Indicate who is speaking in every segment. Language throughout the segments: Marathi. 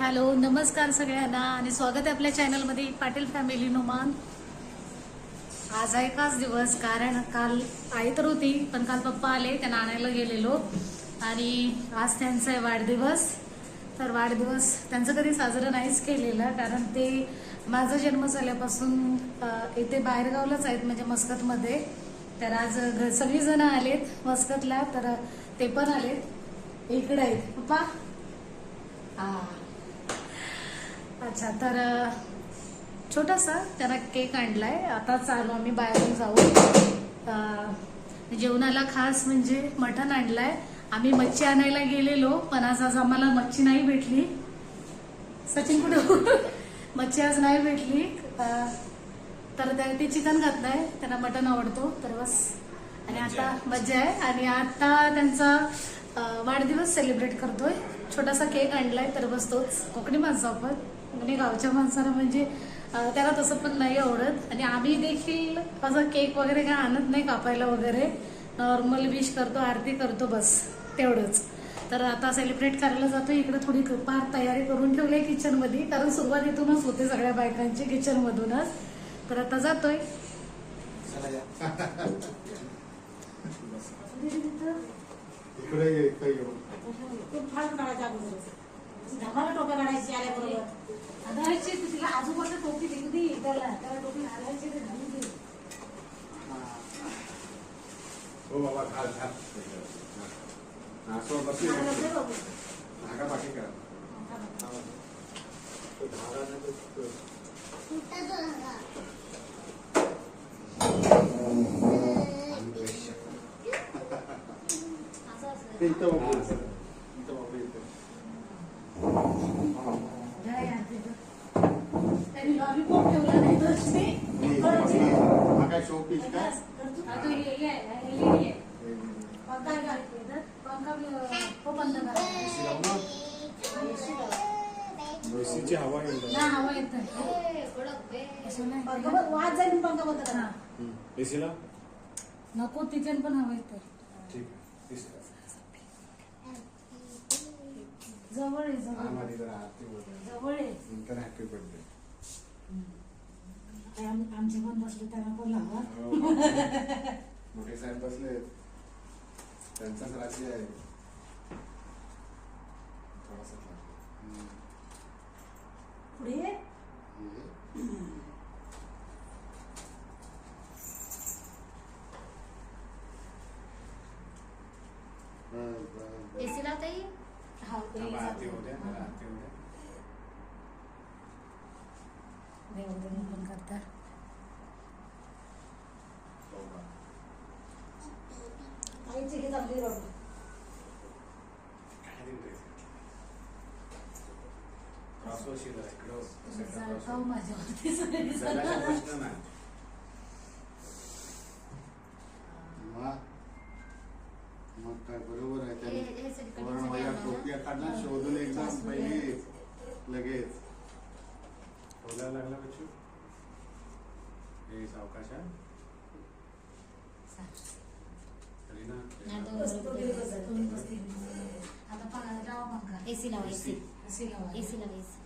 Speaker 1: हॅलो नमस्कार सगळ्यांना आणि स्वागत आहे आपल्या चॅनलमध्ये पाटील फॅमिली नुमान. आज आहे एकाच दिवस कारण काल आई तर होती पण काल पप्पा आले त्यांना आणायला गेलेलो. आणि आज त्यांचा आहे वाढदिवस. तर वाढदिवस त्यांचं कधी साजरं नाहीच केलेलं कारण ते माझा जन्म झाल्यापासून इथे बाहेरगावलाच आहेत म्हणजे मस्कतमध्ये. तर आज घ- सगळीजण आलेत मस्कतला. तर ते पण आलेत इकडे आहेत. पप्पा? हा अच्छा तर छोटासा त्याला केक आणलाय. आता चालू आम्ही बाहेरून जाऊ. जेवणाला खास म्हणजे मटण आणलाय. आम्ही मच्छी आणायला गेलेलो पण आज आज आम्हाला मच्छी नाही भेटली. सचिन कुठे? मच्छी आज नाही भेटली. तर त्याने ते चिकन घातलंय. त्यांना मटण आवडतो. तर बस. आणि आता मजा आहे. आणि आता त्यांचा वाढदिवस सेलिब्रेट करतोय. छोटासा केक आणलाय तर बसतोच. कोकणी माणसं आपण. आणि गावच्या माणसाला म्हणजे त्याला तसं पण नाही आवडत. आणि आम्ही देखील असं केक वगैरे काय आणत नाही कापायला वगैरे. नॉर्मल विश करतो आरती करतो बस. तेवढंच. तर आता सेलिब्रेट करायला जातो इकडे थोडी फार तयारी करून ठेवली आहे किचनमध्ये कारण सुरुवात इथूनच होते सगळ्या बायकांची किचनमधूनच तर आता जातोय.
Speaker 2: इकडे ये, इकडे ये.
Speaker 3: खूप फार काढायच्या अगोदरच धमाला टोप्या काढायची आल्याबरोबर
Speaker 1: घालायची तू तिला आजोबाला टोपी दिली ती त्याला त्याला टोपी घालायची ते घालून दे.
Speaker 4: हो बाबा घाल घाल हा सो बसली
Speaker 3: चांगलं बाबू.
Speaker 4: धागा बाकी करा
Speaker 2: तो धागा नाही तो- तो- ते इथं बघू. इथं बघू, इथं.
Speaker 1: काय आणते गं? त्यांनी लॉलीपॉप ठेवला नाही तर ते
Speaker 2: हे-
Speaker 1: बरं,
Speaker 2: हा काय शोपीस काय?
Speaker 4: म्हशीची हवा येईल
Speaker 3: वाज जाईल पंखा बंद करा
Speaker 1: हा.
Speaker 4: एसीला
Speaker 1: नको तिच्यान पण हवा येत
Speaker 4: ठीक आहे
Speaker 1: जवळ आहे
Speaker 2: हा,
Speaker 1: जवळ
Speaker 2: जरा आरती होत आहे.
Speaker 1: जवळ आहे
Speaker 2: नंतर हॅपी बर्थडे
Speaker 1: काय आम- आमचे पण बसले त्यांना पण लावा
Speaker 2: हो. मोठे साहेब बसले त्यांचाच राशी आहे थोडासा हम्म.
Speaker 3: पुढे ये.
Speaker 2: बस, बस, बस.
Speaker 5: एसी लावता येईल
Speaker 1: हा ते
Speaker 4: थांबा, आरती
Speaker 1: जातो.
Speaker 4: होऊ द्या, जरा आरती होऊ द्या.
Speaker 1: देवदर्शन पण करतात
Speaker 2: हो का?
Speaker 3: आईची घे चांगली बाबू.
Speaker 4: काय देऊ ते? क्रॉसवर शिरा, इकडं हो, सेंटर
Speaker 1: जळकाव
Speaker 4: क्रॉसवर.
Speaker 1: माझ्यावरती सगळी
Speaker 4: जगाचा
Speaker 1: जण.
Speaker 4: प्रश्न नाही
Speaker 2: मग मग काय बरोबर आहे
Speaker 5: हे- हे
Speaker 2: त्यांनी
Speaker 5: सगळीकडे
Speaker 2: वरून
Speaker 5: सगळे
Speaker 2: माझ्या
Speaker 5: आणलं ना?
Speaker 2: टोप्या काढल्या शोधून एकदम पहिली लगेच
Speaker 4: बोलायला लागला बच्चू हे सावकाश आहे. तरी ना
Speaker 5: नाही, दोन
Speaker 3: बस, तो दीर्घ झाला.
Speaker 1: दोन बसतील. आता पा- लावा पंखा.
Speaker 5: एसी लावा एसी
Speaker 1: एसी लावा.
Speaker 5: एसी.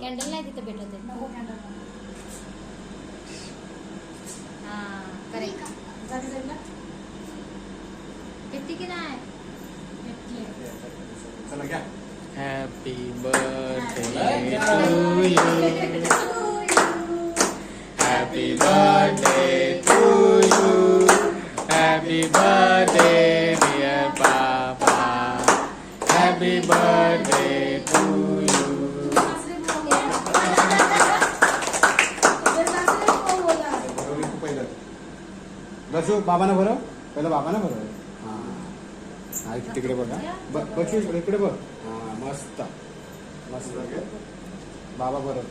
Speaker 5: कॅन्डल नाही तिथे भेटत आहे.
Speaker 6: Happy birthday, dear Papa. Happy birthday to you.
Speaker 2: बसू बाबांना बरं पहिलं बाबांना बरं हां. तिकडे बघा. ब- बसू इकडे इकडे बघ. हां मस्त. मस्त. बाबा बरं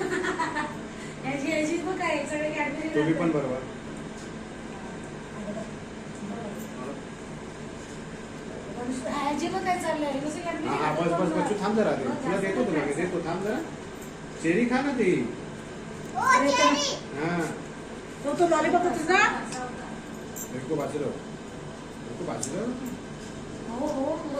Speaker 2: तुम्ही पण बरोबर. हा बस बस बस. तू थांब जरा तुला देतो तुला देतो थांब जरा. चेरी खा ना ती. हा.
Speaker 3: तो तो लॉलीपॉप तुझा?
Speaker 2: देखो बाजूला.
Speaker 1: हो हो.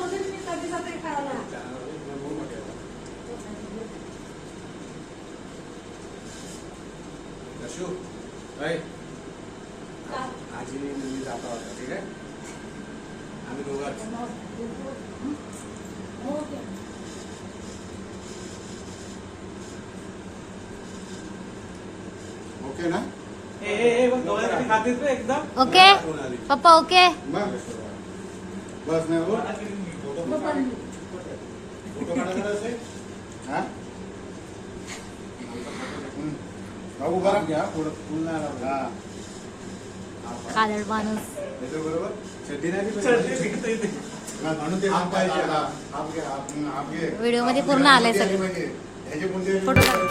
Speaker 2: तुम्ही दोघांच ओके ना
Speaker 5: ओके पप्पा ओके
Speaker 2: बस नाही हो
Speaker 5: कादळ माणूस
Speaker 2: बरोबर? म्हणून
Speaker 5: व्हिडिओमध्ये पूर्ण आलंय सगळे. फोटो
Speaker 1: कोणते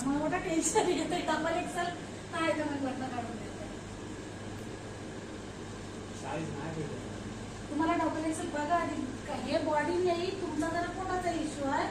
Speaker 1: मला मोठं टेन्शन येत आहे डबल एक्सेल नाही तर मी बदला काढून देते तुम्हाला डबल एक्सल बघा आधी हे बॉडी नाही तुमचा जरा पोटाचा इश्यू आहे.